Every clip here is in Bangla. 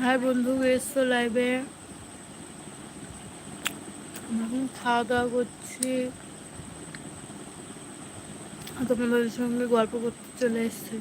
হাই বন্ধু এসছো লাইভে এখন খাওয়া দাওয়া করছি। তোমাদের সঙ্গে গল্প করতে চলে এসছি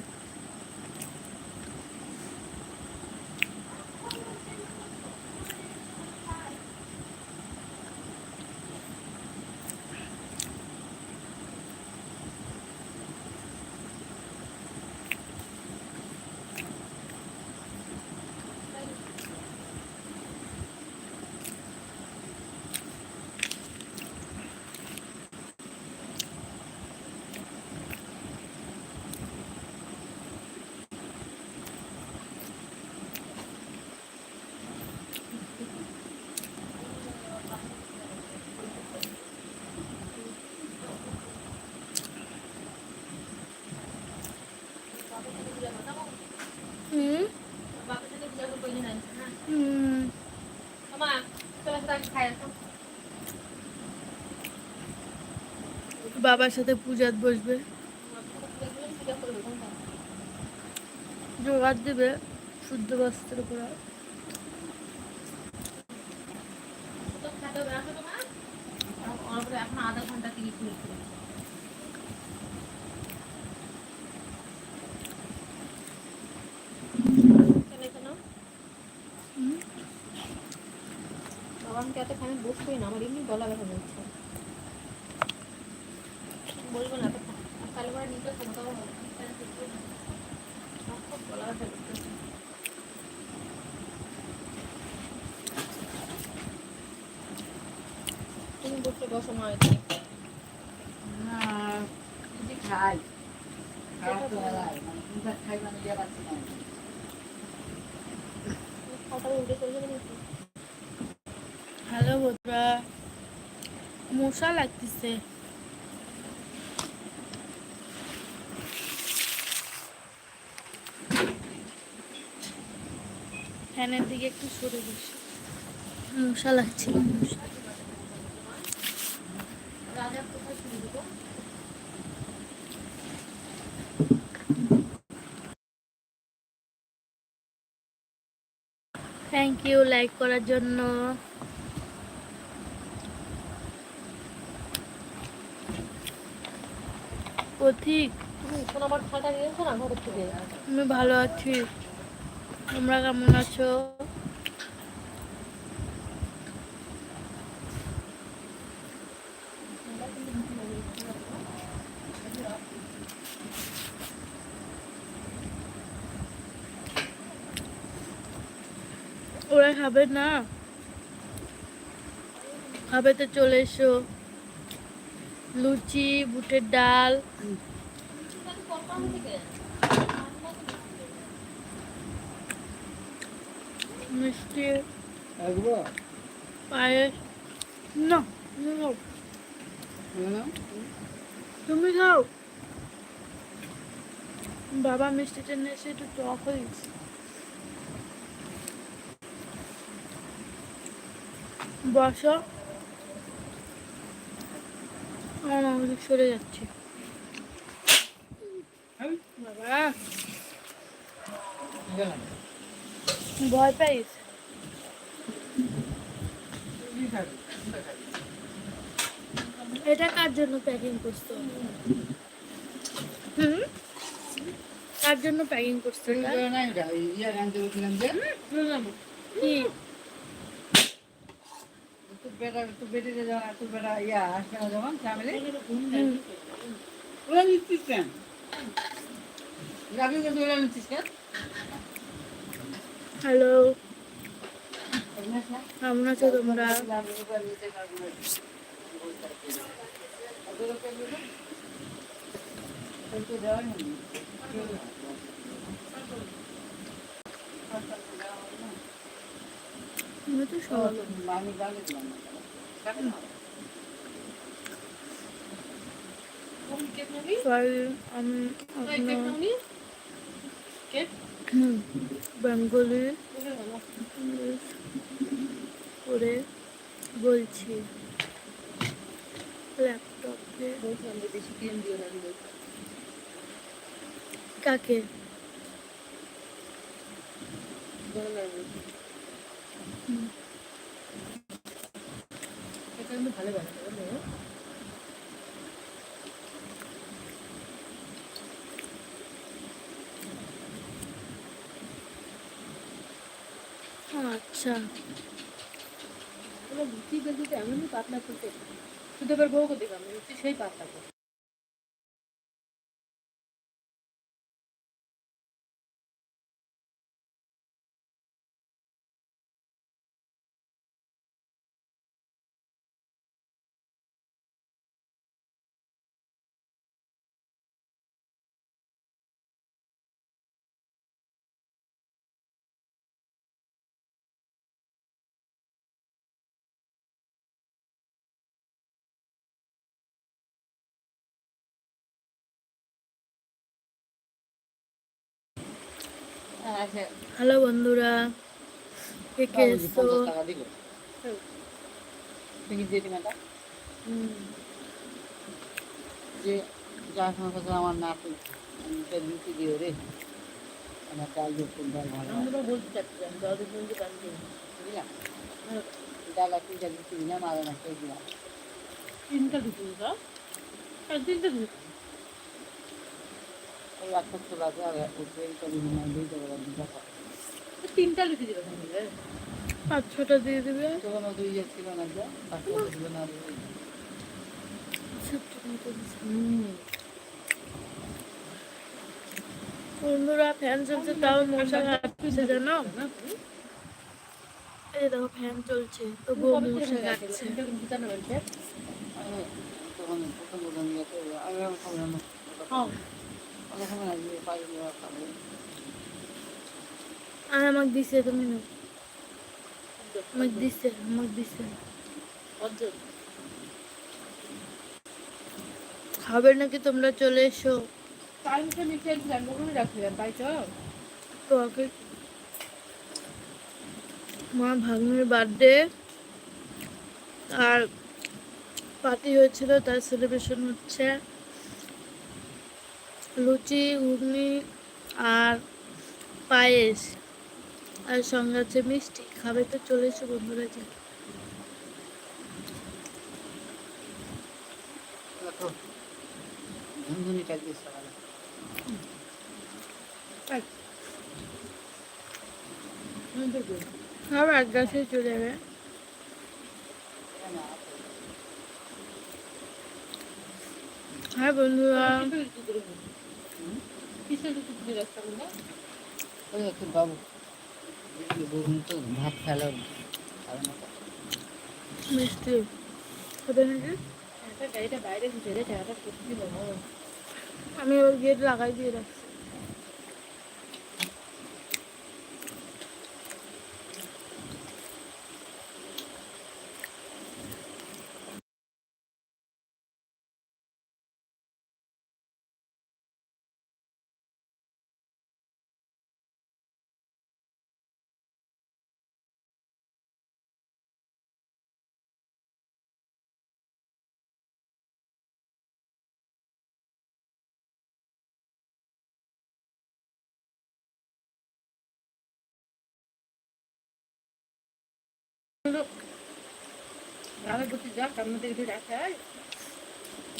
হুম হুম বাবার সাথে পূজাত বসবে। জোগাড় দেবে শুদ্ধ বস্ত্র পরা এখন আধা ঘণ্টা তিরিশ মিনিট বাবা আমি এতখানি বসবই না, আমার এমনি গলা ব্যথা বলছে বলব না তাহলে নিজের হবে। তুমি বসো মা খাই। বেলায়, মানে খাই পাচ্ছি না। হ্যালো বন্ধুরা মশা লাগতেছে ফ্যানের দিকে একটু সরে বসে। মশা লাগছে। মশা? থ্যাংক ইউ লাইক করার জন্য। পথিক তুমি ভালো আছি। তোমরা কেমন আছো? ওরা খাবে না? খাবে তো চলে এসো। লুচি বুটের ডাল। মিষ্টি? পায়েস। না তুমি খাও। বাবা এসে একটু টক হয়ে বসো। আমার সরে যাচ্ছে। বাবা। কেন? ভয় পাইস? এটা কার জন্য প্যাকিং করছ? হুম? কার জন্য প্যাকিং করছ তো কি? বেটা- তোর বেটিতে যখন- তোর বেটা ইয়া আসবে না যখন, হুম। ওরা নিচ্ছিস কেন? যাবি কিন্তু ওরা নিচ্ছিস কেন? হ্যালো? কেমন আছো তোমরা? আমি তো আপনার বেঙ্গলি করে বলছি। ল্যাপটপে। কাকে? ভালো বানাতে হবে আচ্ছা। লুচি বেলতে এমনই পাতলা করতে শুধু এবার বউকে দেখলাম লুচি সেই পাতলা করে হ্যালো বন্ধুরা কে কে এসছো? যে যার সময় কথা আমার নাতি আমি তো লুচি দিও রে? আমার ডাল দিয়ে ভালো আমি বলতে চাচ্ছিলাম সঙ্গে বুঝলাম ডাল আর তিনটা লুচি দিলাম আমার খেয়ে দিলাম তিনটা দিতা তিনটা লুচি ওই একটা ছোলা আছে আর উপরে এইটা বিভিন্ন দুইটা বড় দুটা খাব তিনটা লুচি দিবা পাঁচ ছটা দিয়ে দিবে। তখন দুই ছিল না পাঁচটা ছিল না বন্ধুরা ফ্যান চলছে তাও মশা কাটছে জানো? না এই দেখো ফ্যান চলছে তবুও মশা কাটছে তখন প্রথম প্রথম আমি আর আমাকে দিছে তুমি না। আমাকে দিছে আমাকে দিছে। খাবে নাকি তোমরা চলে এসো? টাইমটা লিখে দিলাম ওখানে রাখছিলাম তাই তো। মা ভাগ্নের বার্থডে। আর পার্টি হয়েছিল তার সেলিব্রেশন হচ্ছে। লুচি ঘুগনি আর পায়েস। আর সঙ্গে আছে মিষ্টি। খাবে তো চলে এসো বন্ধুরা যে সব এক গাছে চলে যাবে। হ্যাঁ বন্ধুরা? কিসের লুচি দিয়ে রাখতাম না ওই একটু বাবু ঘুগনি তো ভাত খেলো। মিষ্টি গাড়িটা বাইরে ঘুরে রে টাকাটা আমি ওর গেট লাগাই দিয়ে রাখছি দাদা বলছি যা সামনে থেকে রাখা হয়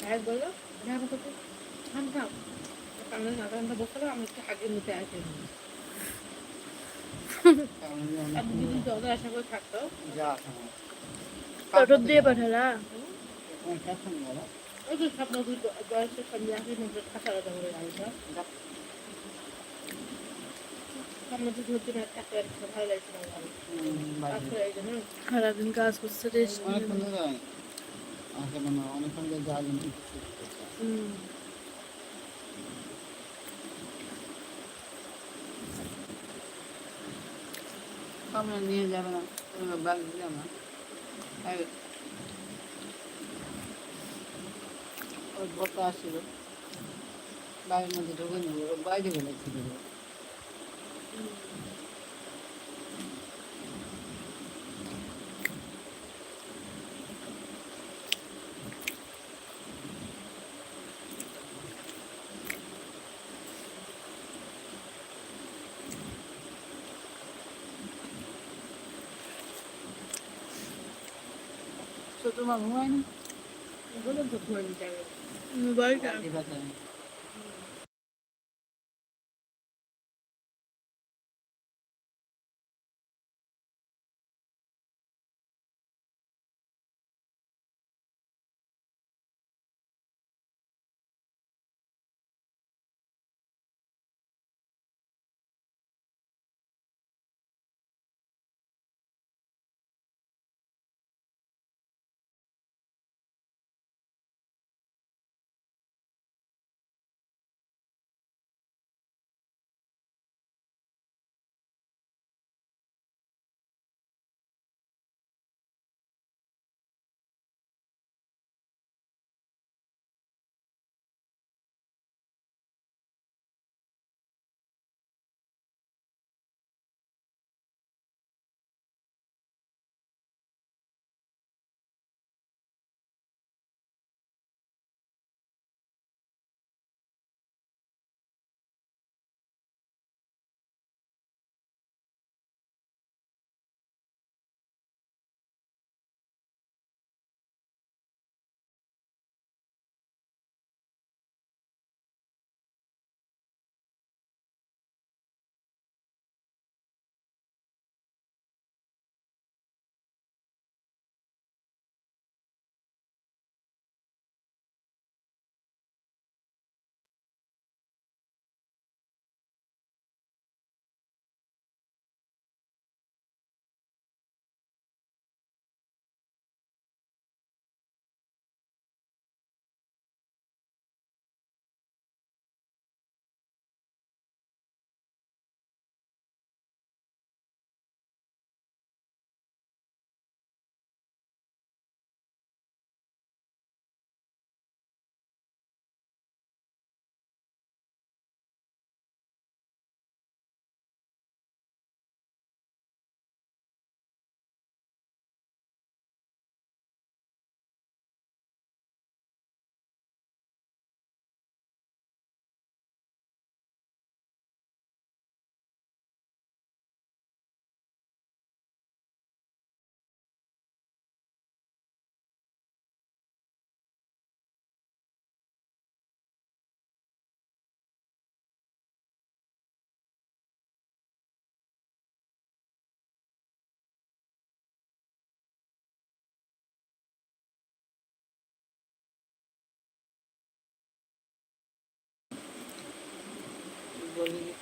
ভাই বলল যাব কোথায় থাম থাম। সামনে নাটা নাটা বসতে আমি একটু হাগের মধ্যে আসে কারণ যে অনেক আর তুমি যদি জলে আশা করে। থাকতো দিয়ে পাঠালা। বলো। ওই স্বপ্ন দুই বয়সের সঙ্গে আসে থাকা আলাদা করে গাড়িটা যা। সামনে তো ধরতে না একটা একটা ভালো লাগছে না গাড়ি হুম, বাড়ি। তারপরে এই জন্য সারাদিন কাজ করছে রেস্ট অনেকক্ষণ মনে অনেকক্ষণ। হুম। সামনে নিয়ে যাবে না ব্যাগ দিলাম না। এই, ওই আসছিল। বাড়ির মধ্যে ঢুকে নেব বাইরে গেলে 我都蛮忙的，我有点拖拖拉拉。明白的。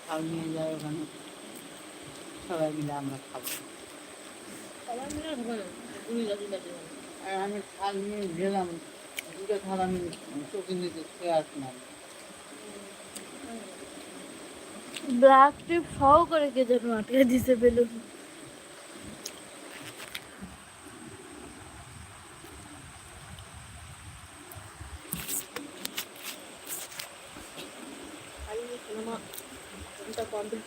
খাল নিয়ে যায় ওখানে। সবাই মিলে আমরা খাব। সবাই মিলে যাচ্ছি আর আমি খাল নিয়ে গেলাম। দুটো খাল আমি চোখে নিতে খেয়ে আসলাম। ব্ল্যাক টিপ সহ করে কে যেন আটকে দিছে বেলুন খালি সিনেমা এটা কমপ্লিট করে না হতো আমি কিন্তু কাটবে তাই বলো হুম, টেনশন থাকে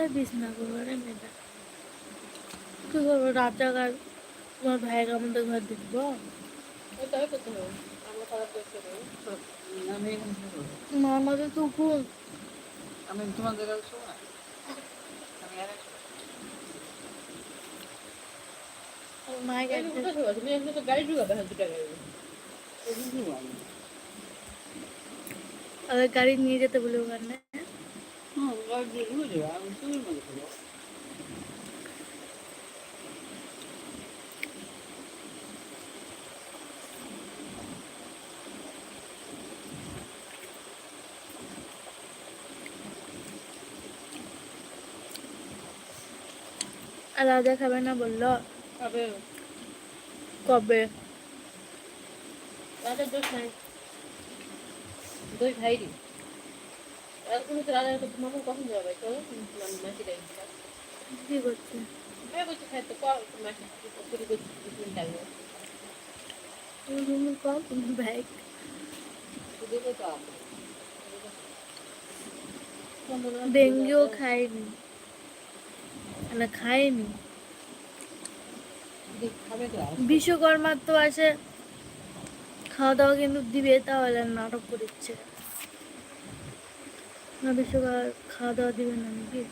কোথায় বিছনা করব রে মেয়েটা? কি করব রাত জাগার তোমার ভাইয়ের আমাদের ঘর দেখব। আমাদের তো ঘুম আমি তোমার জায়গায় শুবো না? আমি আর মায়ের গাড়ি তুমি এখানে তো গাড়ি ঢুকাবে হ্যাঁ দুটা গাড়ি তাদের গাড়ি নিয়ে যেতে বলে ওখানে। আলাদা খাবে না বললো কবে কবে রাতের দোষ নাই দুই ভাইরই তুমি তো রাজার কথা মামা কখন যাবে চলো। মাসি যাই কি করছে? আমি বলছি খাই তো কর মাসি চুরি করছি কিছুদিন টাইমে তুমি কম তুমি ব্যাগ শুধু তো তো আছে। খাইনি না খাইনি শুধু খাবে তো আর। বিশ্বকর্মার তো আছে খাওয়া দাওয়া কিন্তু দিবে তাহলে নাটক করিচ্ছে। না বিশ্বকর্মা খাওয়া দাওয়া দিবে না নাকি?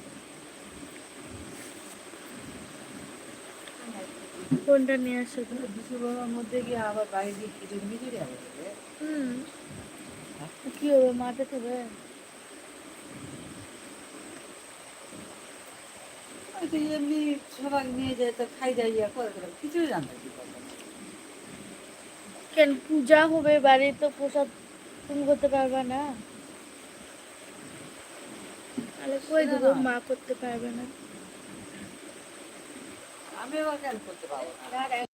কোনটা নিয়ে আসো? বিশ্বকর্মার মধ্যে গিয়ে আবার বাইরে খিচুড়ি মিচুড়ি হবে রে। হুম। কি হবে মাঠে খাবে? এমনি সবাই নিয়ে যায় তো খাই ইয়া করে করে কেন পূজা হবে বাড়ি তো প্রসাদ তুমি করতে পারবে না? কই না, দেবো মা করতে পারবে না। আমি করতে পারব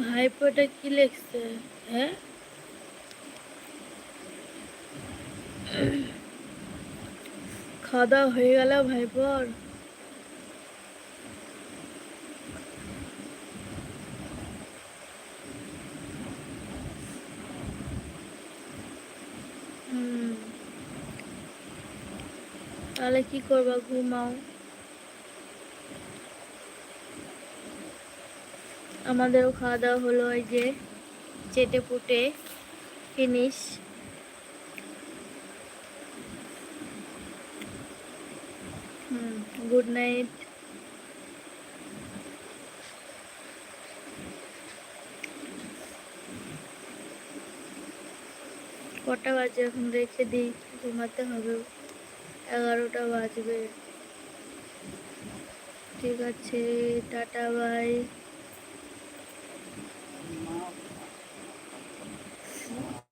ভাইপোটা কি লিখছে? হ্যাঁ? খাওয়া দাওয়া হয়ে গেল ভাইপোর? তাহলে কি করবা ঘুমাও। আমাদেরও খাওয়া দাওয়া হলো ওই যে চেটে পুটে ফিনিশ গুড নাইট কটা বাজে এখন রেখে দিই, ঘুমাতে হবে। এগারোটা বাজবে। ঠিক আছে, টাটা বাই